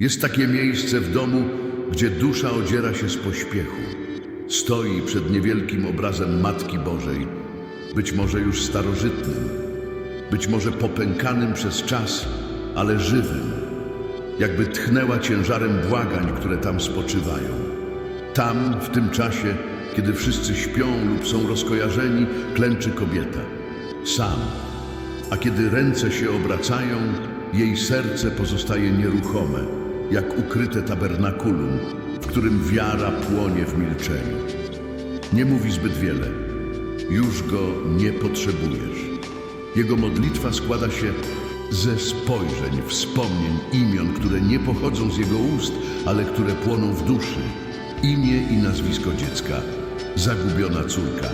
Jest takie miejsce w domu, gdzie dusza odziera się z pośpiechu. Stoi przed niewielkim obrazem Matki Bożej, być może już starożytnym, być może popękanym przez czas, ale żywym, jakby tchnęła ciężarem błagań, które tam spoczywają. Tam, w tym czasie, kiedy wszyscy śpią lub są rozkojarzeni, klęczy kobieta. Sam. A kiedy ręce się obracają, jej serce pozostaje nieruchome, jak ukryte tabernakulum, w którym wiara płonie w milczeniu. Nie mówi zbyt wiele. Już go nie potrzebujesz. Jego modlitwa składa się ze spojrzeń, wspomnień, imion, które nie pochodzą z jego ust, ale które płoną w duszy. Imię i nazwisko dziecka, zagubiona córka,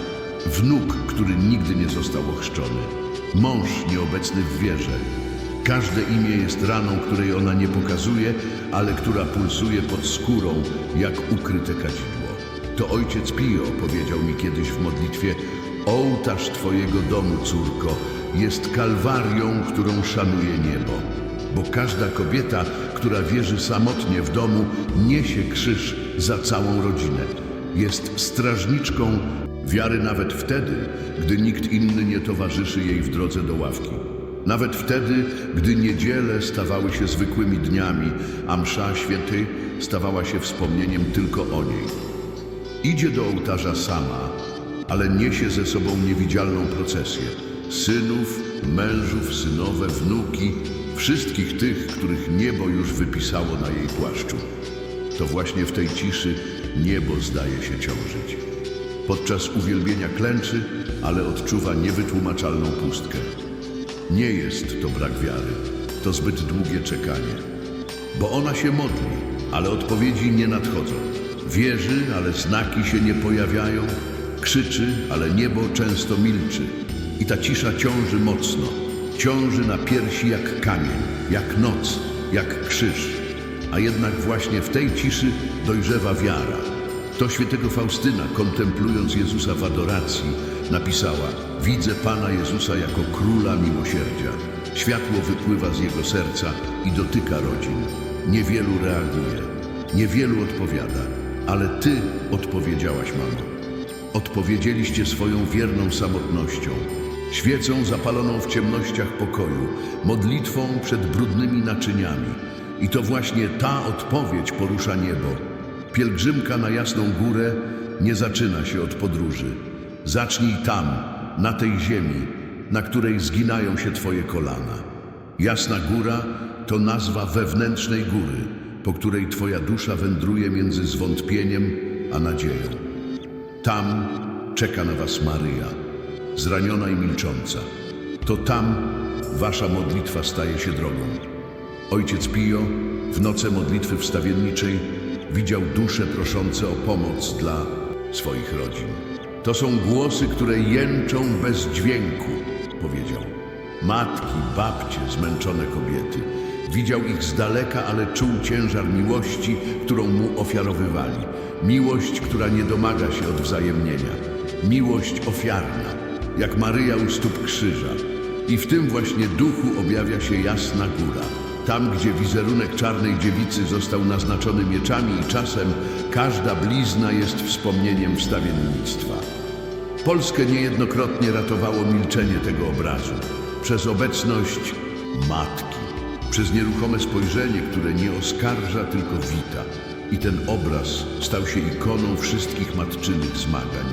wnuk, który nigdy nie został ochrzczony, mąż nieobecny w wierze. Każde imię jest raną, której ona nie pokazuje, ale która pulsuje pod skórą, jak ukryte kadzidło. To ojciec Pio powiedział mi kiedyś w modlitwie: Ołtarz Twojego domu, córko, jest kalwarią, którą szanuje niebo. Bo każda kobieta, która wierzy samotnie w domu, niesie krzyż za całą rodzinę. Jest strażniczką wiary nawet wtedy, gdy nikt inny nie towarzyszy jej w drodze do ławki. Nawet wtedy, gdy niedziele stawały się zwykłymi dniami, a msza świętej stawała się wspomnieniem tylko o niej. Idzie do ołtarza sama, ale niesie ze sobą niewidzialną procesję. Synów, mężów, synowe, wnuki, wszystkich tych, których niebo już wypisało na jej płaszczu. To właśnie w tej ciszy niebo zdaje się ciążyć. Podczas uwielbienia klęczy, ale odczuwa niewytłumaczalną pustkę. Nie jest to brak wiary, to zbyt długie czekanie. Bo ona się modli, ale odpowiedzi nie nadchodzą. Wierzy, ale znaki się nie pojawiają. Krzyczy, ale niebo często milczy. I ta cisza ciąży mocno. Ciąży na piersi jak kamień, jak noc, jak krzyż. A jednak właśnie w tej ciszy dojrzewa wiara. To świętego Faustyna, kontemplując Jezusa w adoracji, napisała: Widzę Pana Jezusa jako króla miłosierdzia. Światło wypływa z jego serca i dotyka rodzin. Niewielu reaguje, niewielu odpowiada, ale Ty odpowiedziałaś, mamo. Odpowiedzieliście swoją wierną samotnością, świecą zapaloną w ciemnościach pokoju, modlitwą przed brudnymi naczyniami. I to właśnie ta odpowiedź porusza niebo. Pielgrzymka na jasną górę nie zaczyna się od podróży. Zacznij tam, na tej ziemi, na której zginają się Twoje kolana. Jasna góra to nazwa wewnętrznej góry, po której Twoja dusza wędruje między zwątpieniem a nadzieją. Tam czeka na Was Maryja, zraniona i milcząca. To tam Wasza modlitwa staje się drogą. Ojciec Pio w noce modlitwy wstawienniczej widział dusze proszące o pomoc dla swoich rodzin. To są głosy, które jęczą bez dźwięku, powiedział. Matki, babcie, zmęczone kobiety. Widział ich z daleka, ale czuł ciężar miłości, którą mu ofiarowywali. Miłość, która nie domaga się odwzajemnienia. Miłość ofiarna, jak Maryja u stóp krzyża. I w tym właśnie duchu objawia się jasna góra. Tam, gdzie wizerunek czarnej dziewicy został naznaczony mieczami i czasem, każda blizna jest wspomnieniem wstawiennictwa. Polskę niejednokrotnie ratowało milczenie tego obrazu. Przez obecność matki, przez nieruchome spojrzenie, które nie oskarża, tylko wita. I ten obraz stał się ikoną wszystkich matczynych zmagań.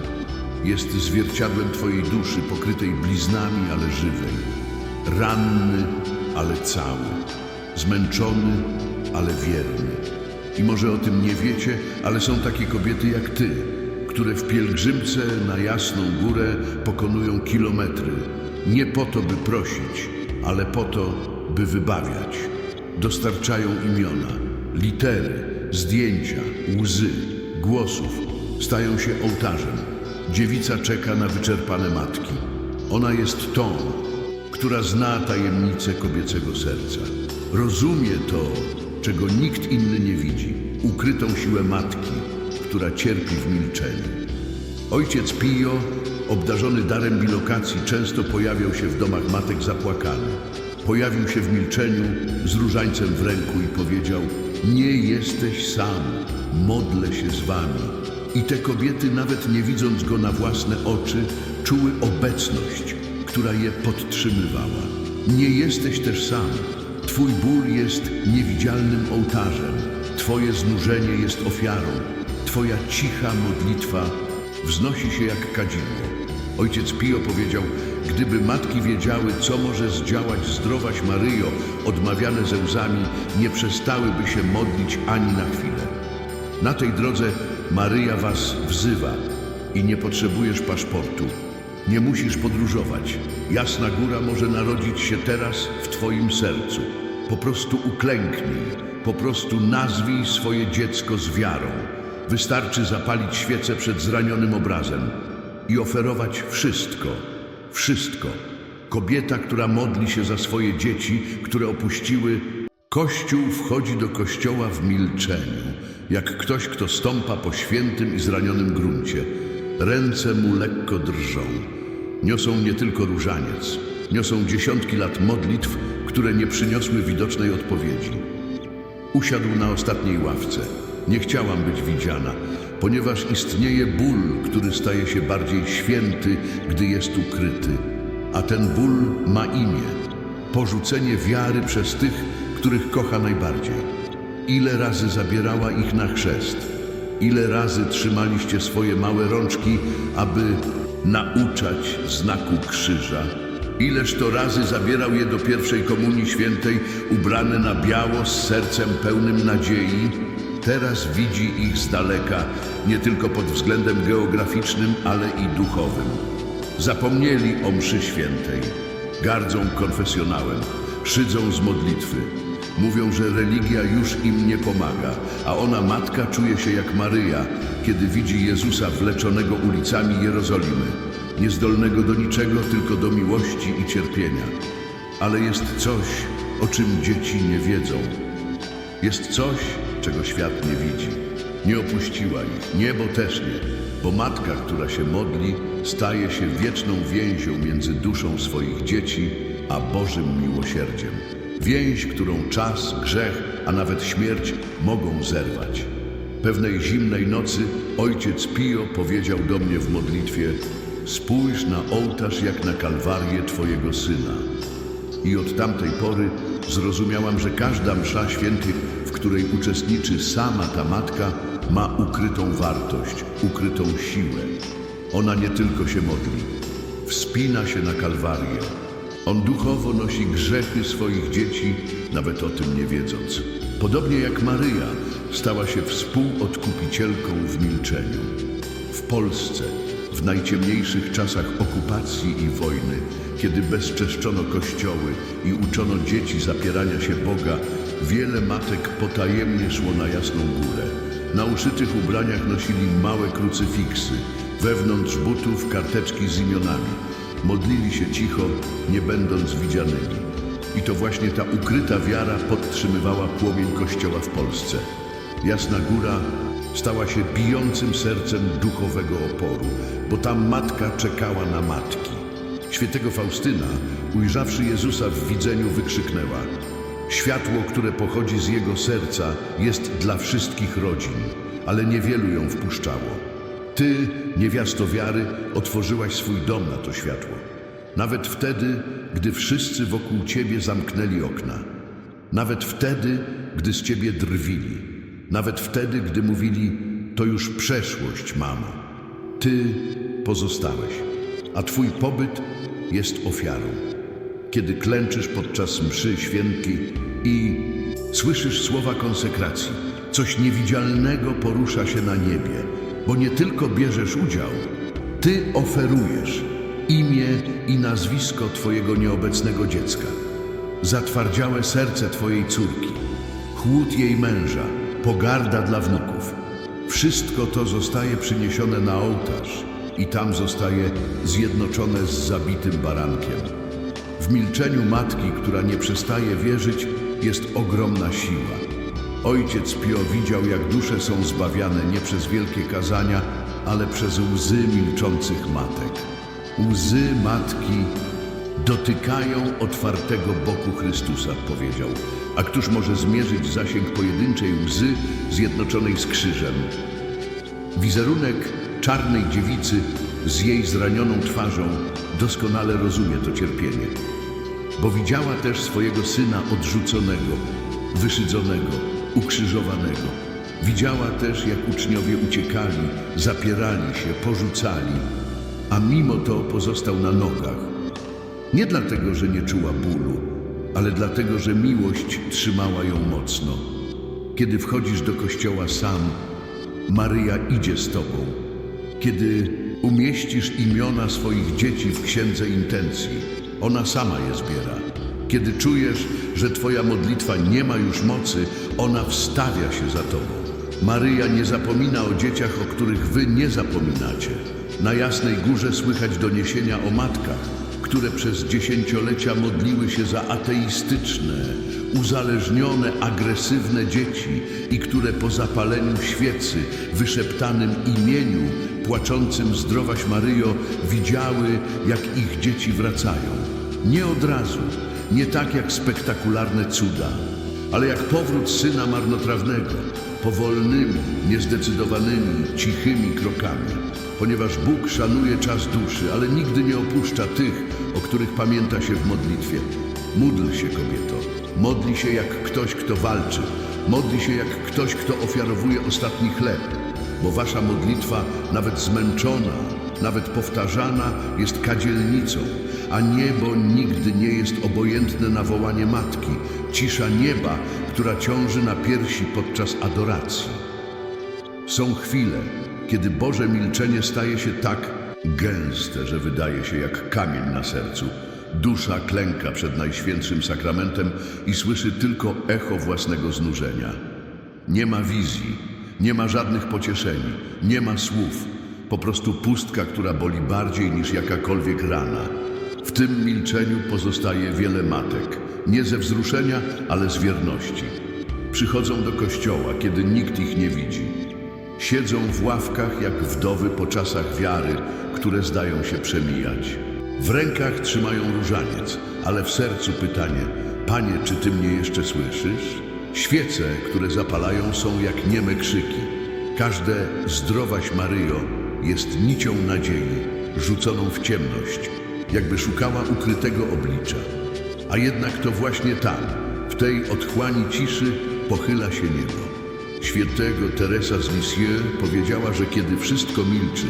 Jest zwierciadłem Twojej duszy, pokrytej bliznami, ale żywej. Ranny, ale cały. Zmęczony, ale wierny. I może o tym nie wiecie, ale są takie kobiety jak Ty, które w pielgrzymce na jasną górę pokonują kilometry. Nie po to, by prosić, ale po to, by wybawiać. Dostarczają imiona, litery, zdjęcia, łzy, głosów. Stają się ołtarzem. Dziewica czeka na wyczerpane matki. Ona jest tą, która zna tajemnicę kobiecego serca. Rozumie to, czego nikt inny nie widzi. Ukrytą siłę matki, która cierpi w milczeniu. Ojciec Pio, obdarzony darem bilokacji, często pojawiał się w domach matek zapłakany. Pojawił się w milczeniu z różańcem w ręku i powiedział: Nie jesteś sam, modlę się z wami. I te kobiety, nawet nie widząc go na własne oczy, czuły obecność, która je podtrzymywała. Nie jesteś też sam. Twój ból jest niewidzialnym ołtarzem. Twoje znużenie jest ofiarą. Twoja cicha modlitwa wznosi się jak kadzidło. Ojciec Pio powiedział, gdyby matki wiedziały, co może zdziałać zdrowaś Maryjo, odmawiane ze łzami, nie przestałyby się modlić ani na chwilę. Na tej drodze Maryja was wzywa i nie potrzebujesz paszportu. Nie musisz podróżować. Jasna góra może narodzić się teraz w twoim sercu. Po prostu uklęknij, po prostu nazwij swoje dziecko z wiarą. Wystarczy zapalić świecę przed zranionym obrazem i oferować wszystko, wszystko. Kobieta, która modli się za swoje dzieci, które opuściły Kościół wchodzi do kościoła w milczeniu, jak ktoś, kto stąpa po świętym i zranionym gruncie. Ręce mu lekko drżą. Niosą nie tylko różaniec, niosą dziesiątki lat modlitw, które nie przyniosły widocznej odpowiedzi. Usiadł na ostatniej ławce. Nie chciałam być widziana, ponieważ istnieje ból, który staje się bardziej święty, gdy jest ukryty. A ten ból ma imię porzucenie wiary przez tych, których kocha najbardziej. Ile razy zabierała ich na chrzest, ile razy trzymaliście swoje małe rączki, aby nauczać znaku krzyża. Ileż to razy zabierał je do pierwszej komunii świętej, ubrane na biało, z sercem pełnym nadziei. Teraz widzi ich z daleka, nie tylko pod względem geograficznym, ale i duchowym. Zapomnieli o mszy świętej, gardzą konfesjonałem, szydzą z modlitwy. Mówią, że religia już im nie pomaga, a ona matka czuje się jak Maryja, kiedy widzi Jezusa wleczonego ulicami Jerozolimy, niezdolnego do niczego, tylko do miłości i cierpienia. Ale jest coś, o czym dzieci nie wiedzą. Jest coś, czego świat nie widzi. Nie opuściła ich, niebo też nie, bo matka, która się modli, staje się wieczną więzią między duszą swoich dzieci a Bożym miłosierdziem. Więź, którą czas, grzech, a nawet śmierć mogą zerwać. Pewnej zimnej nocy ojciec Pio powiedział do mnie w modlitwie: Spójrz na ołtarz jak na kalwarię Twojego syna. I od tamtej pory zrozumiałam, że każda msza świętych, w której uczestniczy sama ta matka, ma ukrytą wartość, ukrytą siłę. Ona nie tylko się modli, wspina się na Kalwarię. On duchowo nosi grzechy swoich dzieci, nawet o tym nie wiedząc. Podobnie jak Maryja stała się współodkupicielką w milczeniu. W Polsce, w najciemniejszych czasach okupacji i wojny, kiedy bezczeszczono kościoły i uczono dzieci zapierania się Boga, wiele matek potajemnie szło na jasną górę. Na uszytych ubraniach nosili małe krucyfiksy, wewnątrz butów karteczki z imionami. Modlili się cicho, nie będąc widzianymi. I to właśnie ta ukryta wiara podtrzymywała płomień Kościoła w Polsce. Jasna Góra stała się bijącym sercem duchowego oporu, bo tam matka czekała na matki. Świętego Faustyna, ujrzawszy Jezusa w widzeniu, wykrzyknęła: Światło, które pochodzi z jego serca, jest dla wszystkich rodzin, ale niewielu ją wpuszczało. Ty, niewiasto wiary, otworzyłaś swój dom na to światło. Nawet wtedy, gdy wszyscy wokół ciebie zamknęli okna. Nawet wtedy, gdy z ciebie drwili. Nawet wtedy, gdy mówili, to już przeszłość, mamo. Ty pozostałeś, a twój pobyt jest ofiarą. Kiedy klęczysz podczas mszy świętej i słyszysz słowa konsekracji, coś niewidzialnego porusza się na niebie, bo nie tylko bierzesz udział, ty oferujesz imię i nazwisko twojego nieobecnego dziecka, zatwardziałe serce twojej córki, chłód jej męża, pogarda dla wnuków. Wszystko to zostaje przyniesione na ołtarz i tam zostaje zjednoczone z zabitym barankiem. W milczeniu matki, która nie przestaje wierzyć, jest ogromna siła. Ojciec Pio widział, jak dusze są zbawiane nie przez wielkie kazania, ale przez łzy milczących matek. Łzy matki dotykają otwartego boku Chrystusa, powiedział. A któż może zmierzyć zasięg pojedynczej łzy zjednoczonej z krzyżem? Wizerunek czarnej dziewicy z jej zranioną twarzą doskonale rozumie to cierpienie, bo widziała też swojego syna odrzuconego, wyszydzonego, ukrzyżowanego. Widziała też, jak uczniowie uciekali, zapierali się, porzucali, a mimo to pozostał na nogach. Nie dlatego, że nie czuła bólu, ale dlatego, że miłość trzymała ją mocno. Kiedy wchodzisz do kościoła sam, Maryja idzie z tobą. Kiedy umieścisz imiona swoich dzieci w księdze intencji, ona sama je zbiera. Kiedy czujesz, że twoja modlitwa nie ma już mocy, ona wstawia się za tobą. Maryja nie zapomina o dzieciach, o których wy nie zapominacie. Na Jasnej Górze słychać doniesienia o matkach, które przez dziesięciolecia modliły się za ateistyczne, uzależnione, agresywne dzieci i które po zapaleniu świecy, wyszeptanym imieniu, płaczącym zdrowaś Maryjo, widziały, jak ich dzieci wracają. Nie od razu, nie tak jak spektakularne cuda, ale jak powrót syna marnotrawnego, powolnymi, niezdecydowanymi, cichymi krokami, ponieważ Bóg szanuje czas duszy, ale nigdy nie opuszcza tych, o których pamięta się w modlitwie. Módl się, kobieto. Modli się jak ktoś, kto walczy. Modli się jak ktoś, kto ofiarowuje ostatni chleb. Bo wasza modlitwa, nawet zmęczona, nawet powtarzana, jest kadzielnicą, a niebo nigdy nie jest obojętne na wołanie matki, cisza nieba, która ciąży na piersi podczas adoracji. Są chwile, kiedy Boże milczenie staje się tak gęste, że wydaje się jak kamień na sercu. Dusza klęka przed Najświętszym Sakramentem i słyszy tylko echo własnego znużenia. Nie ma wizji, nie ma żadnych pocieszeń, nie ma słów, po prostu pustka, która boli bardziej niż jakakolwiek rana. W tym milczeniu pozostaje wiele matek, nie ze wzruszenia, ale z wierności. Przychodzą do kościoła, kiedy nikt ich nie widzi. Siedzą w ławkach jak wdowy po czasach wiary, które zdają się przemijać. W rękach trzymają różaniec, ale w sercu pytanie: Panie, czy ty mnie jeszcze słyszysz? Świece, które zapalają, są jak nieme krzyki. Każde zdrowaś Maryjo jest nicią nadziei, rzuconą w ciemność, jakby szukała ukrytego oblicza. A jednak to właśnie tam, w tej otchłani ciszy, pochyla się niebo. Świętego Teresa z Lisieux powiedziała, że kiedy wszystko milczy,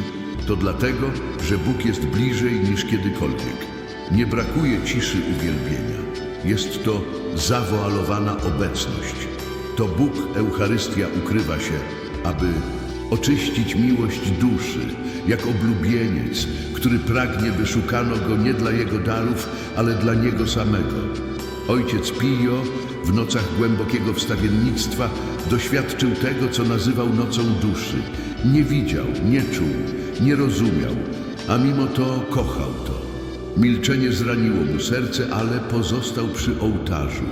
to dlatego, że Bóg jest bliżej niż kiedykolwiek. Nie brakuje ciszy uwielbienia. Jest to zawoalowana obecność. To Bóg Eucharystia ukrywa się, aby oczyścić miłość duszy, jak oblubieniec, który pragnie, by szukano go nie dla jego darów, ale dla niego samego. Ojciec Pio w nocach głębokiego wstawiennictwa doświadczył tego, co nazywał nocą duszy. Nie widział, nie czuł, nie rozumiał, a mimo to kochał to. Milczenie zraniło mu serce, ale pozostał przy ołtarzu,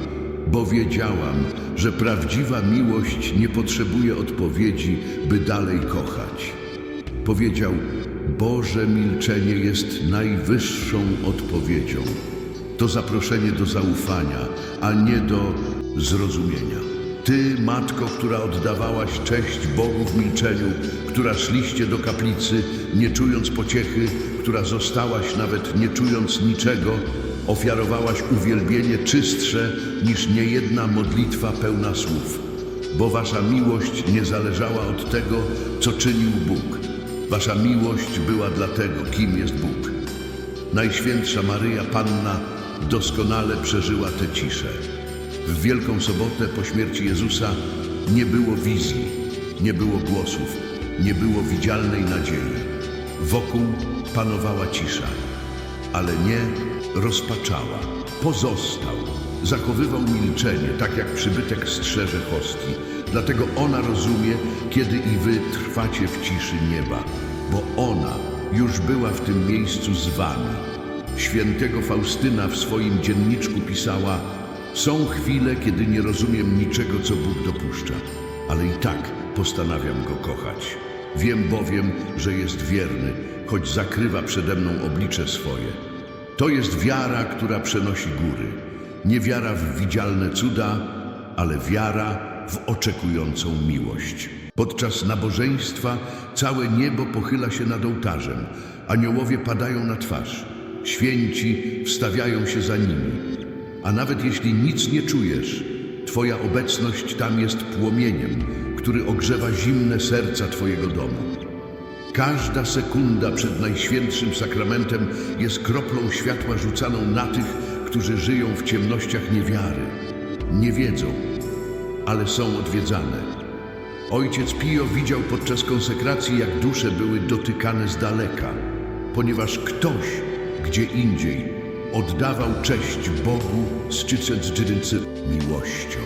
bo wiedziałam, że prawdziwa miłość nie potrzebuje odpowiedzi, by dalej kochać. Powiedział: Boże milczenie jest najwyższą odpowiedzią. To zaproszenie do zaufania, a nie do zrozumienia. Ty, matko, która oddawałaś cześć Bogu w milczeniu, która szliście do kaplicy, nie czując pociechy, która zostałaś nawet nie czując niczego, ofiarowałaś uwielbienie czystsze niż niejedna modlitwa pełna słów, bo wasza miłość nie zależała od tego, co czynił Bóg. Wasza miłość była dla tego, kim jest Bóg. Najświętsza Maryja Panna doskonale przeżyła tę ciszę. W Wielką Sobotę po śmierci Jezusa nie było wizji, nie było głosów, nie było widzialnej nadziei. Wokół panowała cisza, ale nie rozpaczała. Pozostał, zachowywał milczenie, tak jak przybytek strzeże hostii. Dlatego ona rozumie, kiedy i wy trwacie w ciszy nieba, bo ona już była w tym miejscu z wami. Świętego Faustyna w swoim dzienniczku pisała: Są chwile, kiedy nie rozumiem niczego, co Bóg dopuszcza, ale i tak postanawiam go kochać. Wiem bowiem, że jest wierny, choć zakrywa przede mną oblicze swoje. To jest wiara, która przenosi góry. Nie wiara w widzialne cuda, ale wiara w oczekującą miłość. Podczas nabożeństwa całe niebo pochyla się nad ołtarzem, aniołowie padają na twarz, święci wstawiają się za nimi. A nawet jeśli nic nie czujesz, Twoja obecność tam jest płomieniem, który ogrzewa zimne serca Twojego domu. Każda sekunda przed Najświętszym Sakramentem jest kroplą światła rzucaną na tych, którzy żyją w ciemnościach niewiary. Nie wiedzą, ale są odwiedzane. Ojciec Pio widział podczas konsekracji, jak dusze były dotykane z daleka, ponieważ ktoś, gdzie indziej, oddawał cześć Bogu z czycędźczycy miłością.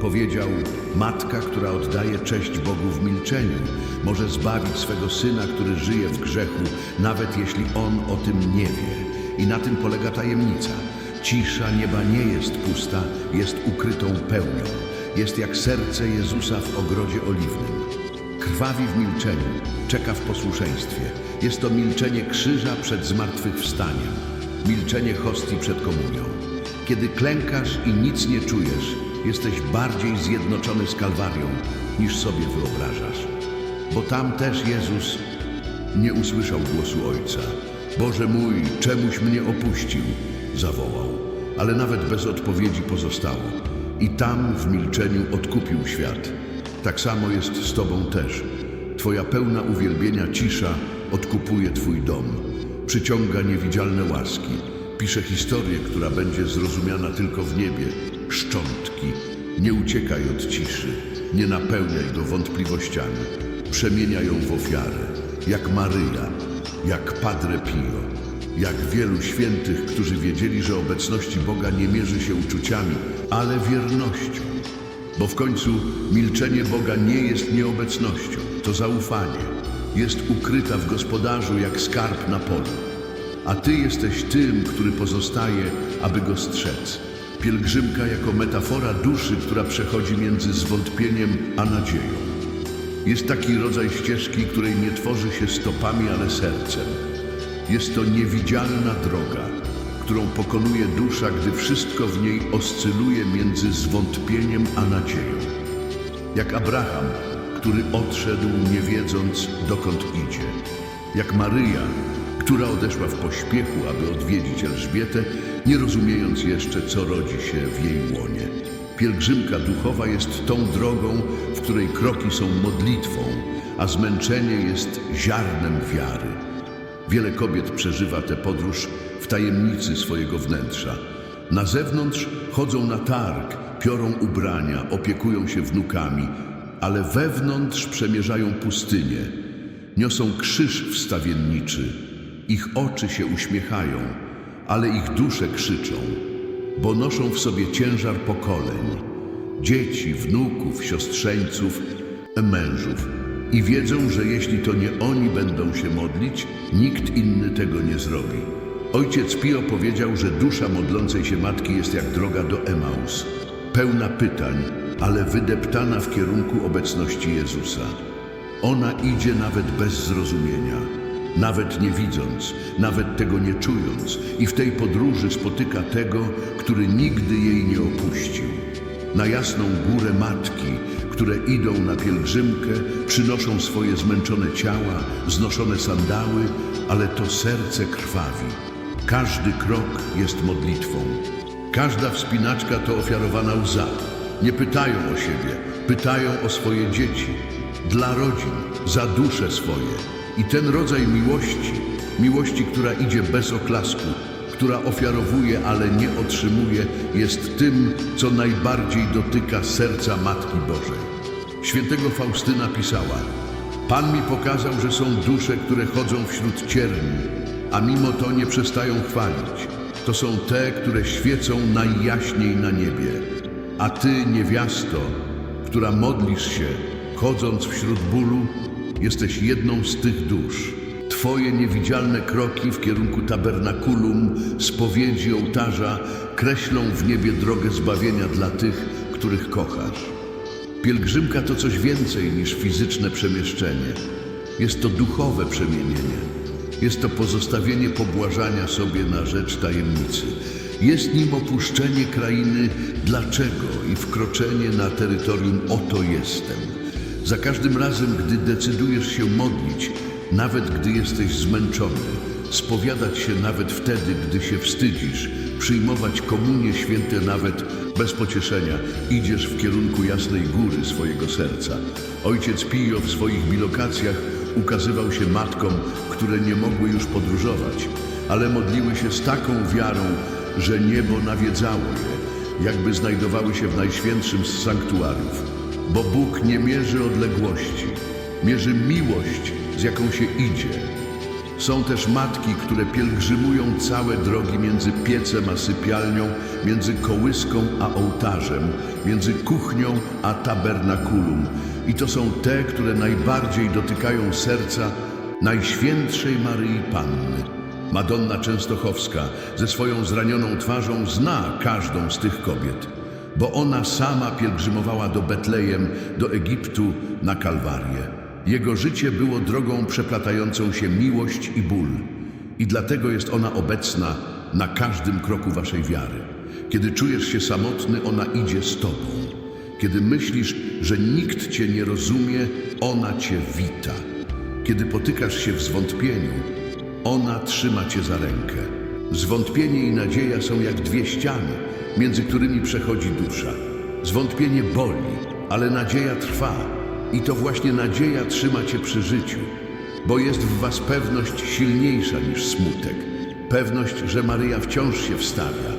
Powiedział, matka, która oddaje cześć Bogu w milczeniu, może zbawić swego syna, który żyje w grzechu, nawet jeśli on o tym nie wie. I na tym polega tajemnica. Cisza nieba nie jest pusta, jest ukrytą pełnią. Jest jak serce Jezusa w ogrodzie oliwnym. Krwawi w milczeniu, czeka w posłuszeństwie. Jest to milczenie krzyża przed zmartwychwstaniem, milczenie hostii przed komunią. Kiedy klękasz i nic nie czujesz, jesteś bardziej zjednoczony z Kalwarią, niż sobie wyobrażasz. Bo tam też Jezus nie usłyszał głosu Ojca. Boże mój, czemuś mnie opuścił, zawołał, ale nawet bez odpowiedzi pozostało. I tam w milczeniu odkupił świat. Tak samo jest z Tobą też. Twoja pełna uwielbienia cisza odkupuje Twój dom, przyciąga niewidzialne łaski, pisze historię, która będzie zrozumiana tylko w niebie, szczątki. Nie uciekaj od ciszy, nie napełniaj go wątpliwościami, przemieniaj ją w ofiarę, jak Maryja, jak Padre Pio, jak wielu świętych, którzy wiedzieli, że obecności Boga nie mierzy się uczuciami, ale wiernością. Bo w końcu milczenie Boga nie jest nieobecnością, to zaufanie. Jest ukryta w gospodarzu jak skarb na polu. A Ty jesteś tym, który pozostaje, aby go strzec. Pielgrzymka jako metafora duszy, która przechodzi między zwątpieniem a nadzieją. Jest taki rodzaj ścieżki, której nie tworzy się stopami, ale sercem. Jest to niewidzialna droga, którą pokonuje dusza, gdy wszystko w niej oscyluje między zwątpieniem a nadzieją. Jak Abraham, który odszedł nie wiedząc, dokąd idzie. Jak Maryja, która odeszła w pośpiechu, aby odwiedzić Elżbietę, nie rozumiejąc jeszcze, co rodzi się w jej łonie. Pielgrzymka duchowa jest tą drogą, w której kroki są modlitwą, a zmęczenie jest ziarnem wiary. Wiele kobiet przeżywa tę podróż w tajemnicy swojego wnętrza. Na zewnątrz chodzą na targ, piorą ubrania, opiekują się wnukami, ale wewnątrz przemierzają pustynię. Niosą krzyż wstawienniczy. Ich oczy się uśmiechają, ale ich dusze krzyczą, bo noszą w sobie ciężar pokoleń. Dzieci, wnuków, siostrzeńców, mężów. I wiedzą, że jeśli to nie oni będą się modlić, nikt inny tego nie zrobi. Ojciec Pio powiedział, że dusza modlącej się matki jest jak droga do Emaus, pełna pytań, ale wydeptana w kierunku obecności Jezusa. Ona idzie nawet bez zrozumienia, nawet nie widząc, nawet tego nie czując, i w tej podróży spotyka tego, który nigdy jej nie opuścił. Na jasną górę matki, które idą na pielgrzymkę, przynoszą swoje zmęczone ciała, znoszone sandały, ale to serce krwawi. Każdy krok jest modlitwą. Każda wspinaczka to ofiarowana łza. Nie pytają o siebie, pytają o swoje dzieci, dla rodzin, za dusze swoje. I ten rodzaj miłości, miłości, która idzie bez oklasku, która ofiarowuje, ale nie otrzymuje, jest tym, co najbardziej dotyka serca Matki Bożej. Świętego Faustyna pisała: Pan mi pokazał, że są dusze, które chodzą wśród cierni, a mimo to nie przestają chwalić. To są te, które świecą najjaśniej na niebie. A ty, niewiasto, która modlisz się, chodząc wśród bólu, jesteś jedną z tych dusz. Twoje niewidzialne kroki w kierunku tabernakulum, spowiedzi ołtarza kreślą w niebie drogę zbawienia dla tych, których kochasz. Pielgrzymka to coś więcej niż fizyczne przemieszczenie. Jest to duchowe przemienienie. Jest to pozostawienie pobłażania sobie na rzecz tajemnicy. Jest nim opuszczenie krainy dlaczego i wkroczenie na terytorium oto jestem. Za każdym razem, gdy decydujesz się modlić, nawet gdy jesteś zmęczony, spowiadać się nawet wtedy, gdy się wstydzisz, przyjmować komunie święte nawet bez pocieszenia, idziesz w kierunku jasnej góry swojego serca. Ojciec Pio w swoich bilokacjach ukazywał się matkom, które nie mogły już podróżować, ale modliły się z taką wiarą, że niebo nawiedzało je, jakby znajdowały się w najświętszym z sanktuariów. Bo Bóg nie mierzy odległości, mierzy miłość, z jaką się idzie. Są też matki, które pielgrzymują całe drogi między piecem a sypialnią, między kołyską a ołtarzem, między kuchnią a tabernakulum. I to są te, które najbardziej dotykają serca Najświętszej Maryi Panny. Madonna Częstochowska ze swoją zranioną twarzą zna każdą z tych kobiet, bo ona sama pielgrzymowała do Betlejem, do Egiptu na Kalwarię. Jego życie było drogą przeplatającą się miłość i ból. I dlatego jest ona obecna na każdym kroku waszej wiary. Kiedy czujesz się samotny, ona idzie z tobą. Kiedy myślisz, że nikt cię nie rozumie, ona cię wita. Kiedy potykasz się w zwątpieniu, ona trzyma cię za rękę. Zwątpienie i nadzieja są jak dwie ściany, między którymi przechodzi dusza. Zwątpienie boli, ale nadzieja trwa. I to właśnie nadzieja trzyma cię przy życiu, bo jest w was pewność silniejsza niż smutek. Pewność, że Maryja wciąż się wstawia,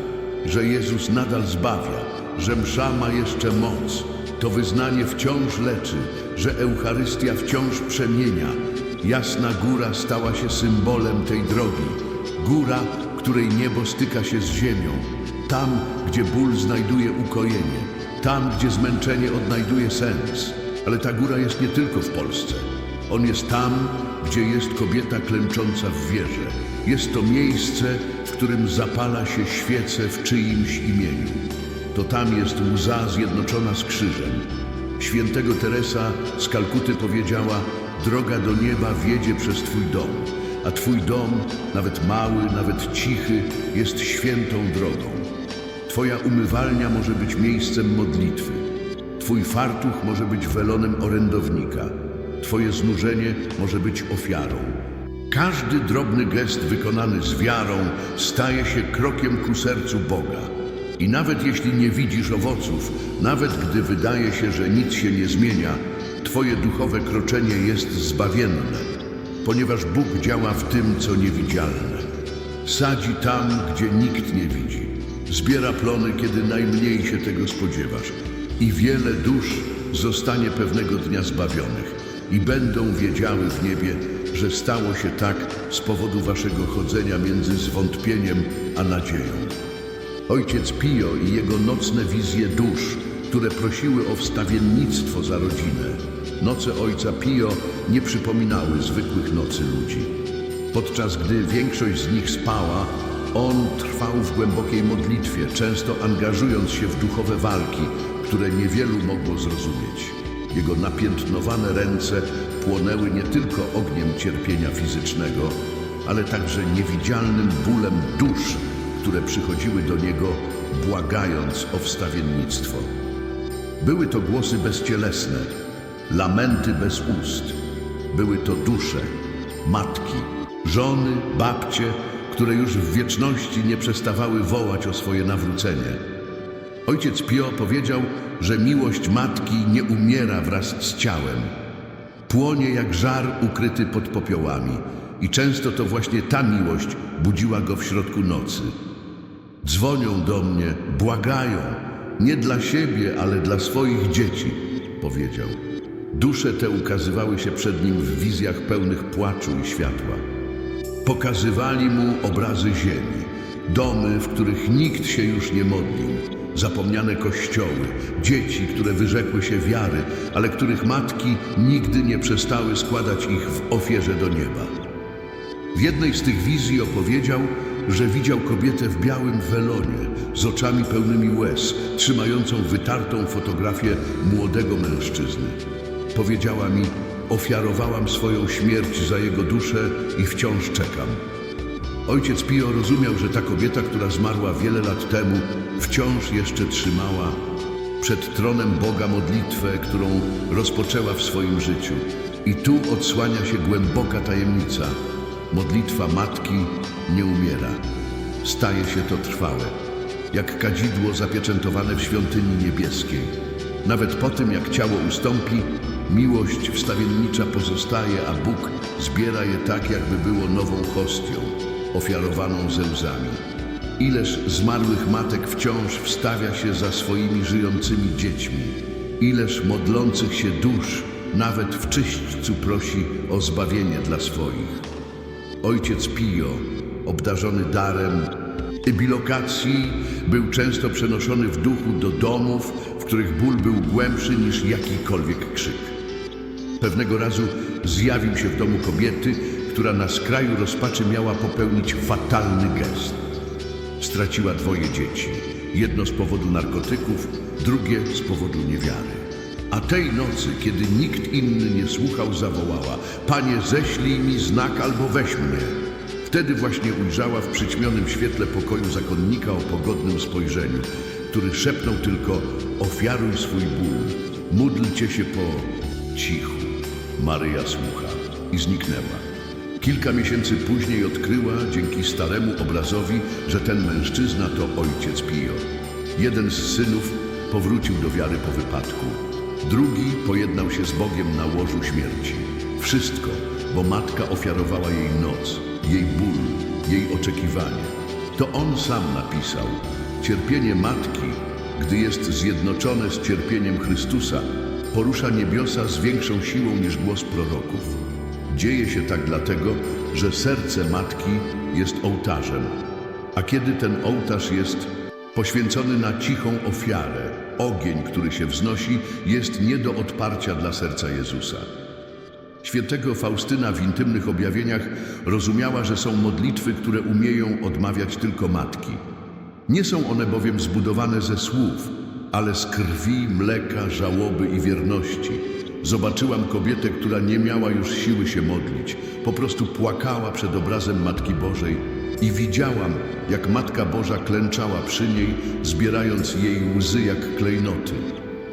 że Jezus nadal zbawia, że msza ma jeszcze moc. To wyznanie wciąż leczy, że Eucharystia wciąż przemienia. Jasna góra stała się symbolem tej drogi. Góra, której niebo styka się z ziemią. Tam, gdzie ból znajduje ukojenie. Tam, gdzie zmęczenie odnajduje sens. Ale ta góra jest nie tylko w Polsce. On jest tam, gdzie jest kobieta klęcząca w wierze. Jest to miejsce, w którym zapala się świece w czyimś imieniu. To tam jest łza zjednoczona z krzyżem. Świętego Teresa z Kalkuty powiedziała: Droga do nieba wiedzie przez Twój dom, a Twój dom, nawet mały, nawet cichy, jest świętą drogą. Twoja umywalnia może być miejscem modlitwy. Twój fartuch może być welonem orędownika. Twoje znużenie może być ofiarą. Każdy drobny gest wykonany z wiarą staje się krokiem ku sercu Boga. I nawet jeśli nie widzisz owoców, nawet gdy wydaje się, że nic się nie zmienia, Twoje duchowe kroczenie jest zbawienne, ponieważ Bóg działa w tym, co niewidzialne. Sadzi tam, gdzie nikt nie widzi. Zbiera plony, kiedy najmniej się tego spodziewasz. I wiele dusz zostanie pewnego dnia zbawionych i będą wiedziały w niebie, że stało się tak z powodu waszego chodzenia między zwątpieniem a nadzieją. Ojciec Pio i jego nocne wizje dusz, które prosiły o wstawiennictwo za rodzinę. Noce ojca Pio nie przypominały zwykłych nocy ludzi. Podczas gdy większość z nich spała, on trwał w głębokiej modlitwie, często angażując się w duchowe walki, które niewielu mogło zrozumieć. Jego napiętnowane ręce płonęły nie tylko ogniem cierpienia fizycznego, ale także niewidzialnym bólem dusz, które przychodziły do niego, błagając o wstawiennictwo. Były to głosy bezcielesne, lamenty bez ust. Były to dusze, matki, żony, babcie, które już w wieczności nie przestawały wołać o swoje nawrócenie. Ojciec Pio powiedział, że miłość matki nie umiera wraz z ciałem. Płonie jak żar ukryty pod popiołami i często to właśnie ta miłość budziła go w środku nocy. Dzwonią do mnie, błagają, nie dla siebie, ale dla swoich dzieci, powiedział. Dusze te ukazywały się przed nim w wizjach pełnych płaczu i światła. Pokazywali mu obrazy ziemi, domy, w których nikt się już nie modlił, zapomniane kościoły, dzieci, które wyrzekły się wiary, ale których matki nigdy nie przestały składać ich w ofierze do nieba. W jednej z tych wizji opowiedział, że widział kobietę w białym welonie, z oczami pełnymi łez, trzymającą wytartą fotografię młodego mężczyzny. Powiedziała mi, ofiarowałam swoją śmierć za jego duszę i wciąż czekam. Ojciec Pio rozumiał, że ta kobieta, która zmarła wiele lat temu, wciąż jeszcze trzymała przed tronem Boga modlitwę, którą rozpoczęła w swoim życiu. I tu odsłania się głęboka tajemnica. Modlitwa matki nie umiera. Staje się to trwałe, jak kadzidło zapieczętowane w świątyni niebieskiej. Nawet po tym, jak ciało ustąpi, miłość wstawiennicza pozostaje, a Bóg zbiera je tak, jakby było nową hostią, ofiarowaną ze łzami. Ileż zmarłych matek wciąż wstawia się za swoimi żyjącymi dziećmi. Ileż modlących się dusz nawet w czyśćcu prosi o zbawienie dla swoich. Ojciec Pio, obdarzony darem ebilokacji, był często przenoszony w duchu do domów, w których ból był głębszy niż jakikolwiek krzyk. Pewnego razu zjawił się w domu kobiety, która na skraju rozpaczy miała popełnić fatalny gest. Straciła dwoje dzieci. Jedno z powodu narkotyków, drugie z powodu niewiary. A tej nocy, kiedy nikt inny nie słuchał, zawołała: Panie, ześlij mi znak albo weź mnie. Wtedy właśnie ujrzała w przyćmionym świetle pokoju zakonnika o pogodnym spojrzeniu, który szepnął tylko: Ofiaruj swój ból, módlcie się po cichu. Maryja słucha i zniknęła. Kilka miesięcy później odkryła, dzięki staremu obrazowi, że ten mężczyzna to ojciec Pio. Jeden z synów powrócił do wiary po wypadku. Drugi pojednał się z Bogiem na łożu śmierci. Wszystko, bo matka ofiarowała jej noc, jej ból, jej oczekiwanie. To on sam napisał: Cierpienie matki, gdy jest zjednoczone z cierpieniem Chrystusa, porusza niebiosa z większą siłą niż głos proroków. Dzieje się tak dlatego, że serce matki jest ołtarzem, a kiedy ten ołtarz jest poświęcony na cichą ofiarę, ogień, który się wznosi, jest nie do odparcia dla serca Jezusa. Świętego Faustyna w intymnych objawieniach rozumiała, że są modlitwy, które umieją odmawiać tylko matki. Nie są one bowiem zbudowane ze słów, ale z krwi, mleka, żałoby i wierności. Zobaczyłam kobietę, która nie miała już siły się modlić. Po prostu płakała przed obrazem Matki Bożej i widziałam, jak Matka Boża klęczała przy niej, zbierając jej łzy jak klejnoty.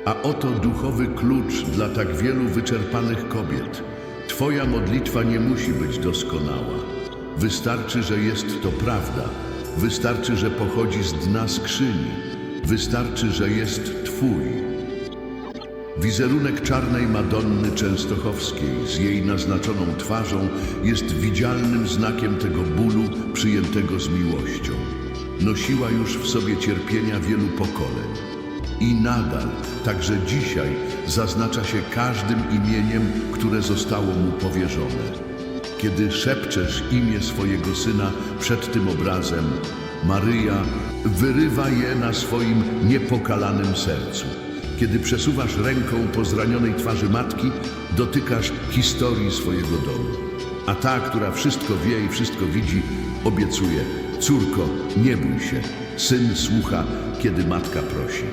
A oto duchowy klucz dla tak wielu wyczerpanych kobiet. Twoja modlitwa nie musi być doskonała. Wystarczy, że jest to prawda. Wystarczy, że pochodzi z dna skrzyni. Wystarczy, że jest Twój. Wizerunek czarnej Madonny Częstochowskiej z jej naznaczoną twarzą jest widzialnym znakiem tego bólu przyjętego z miłością. Nosiła już w sobie cierpienia wielu pokoleń. I nadal, także dzisiaj, zaznacza się każdym imieniem, które zostało mu powierzone. Kiedy szepczesz imię swojego syna przed tym obrazem, Maryja wyrywa je na swoim niepokalanym sercu. Kiedy przesuwasz ręką po zranionej twarzy matki, dotykasz historii swojego domu. A ta, która wszystko wie i wszystko widzi, obiecuje: Córko, nie bój się. Syn słucha, kiedy matka prosi.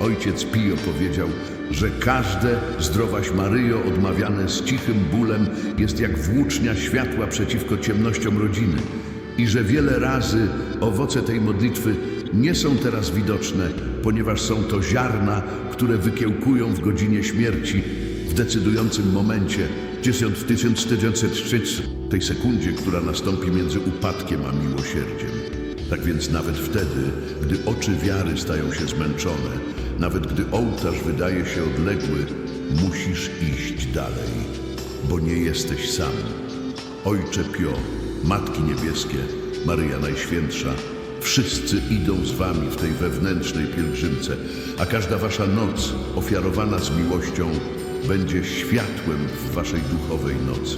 Ojciec Pio powiedział, że każde zdrowaś Maryjo odmawiane z cichym bólem jest jak włócznia światła przeciwko ciemnościom rodziny i że wiele razy owoce tej modlitwy nie są teraz widoczne, ponieważ są to ziarna, które wykiełkują w godzinie śmierci, w decydującym momencie, w 1403, tej sekundzie, która nastąpi między upadkiem a miłosierdziem. Tak więc nawet wtedy, gdy oczy wiary stają się zmęczone, nawet gdy ołtarz wydaje się odległy, musisz iść dalej, bo nie jesteś sam. Ojcze Pio, Matki Niebieskie, Maryja Najświętsza, wszyscy idą z wami w tej wewnętrznej pielgrzymce, a każda wasza noc ofiarowana z miłością będzie światłem w waszej duchowej nocy.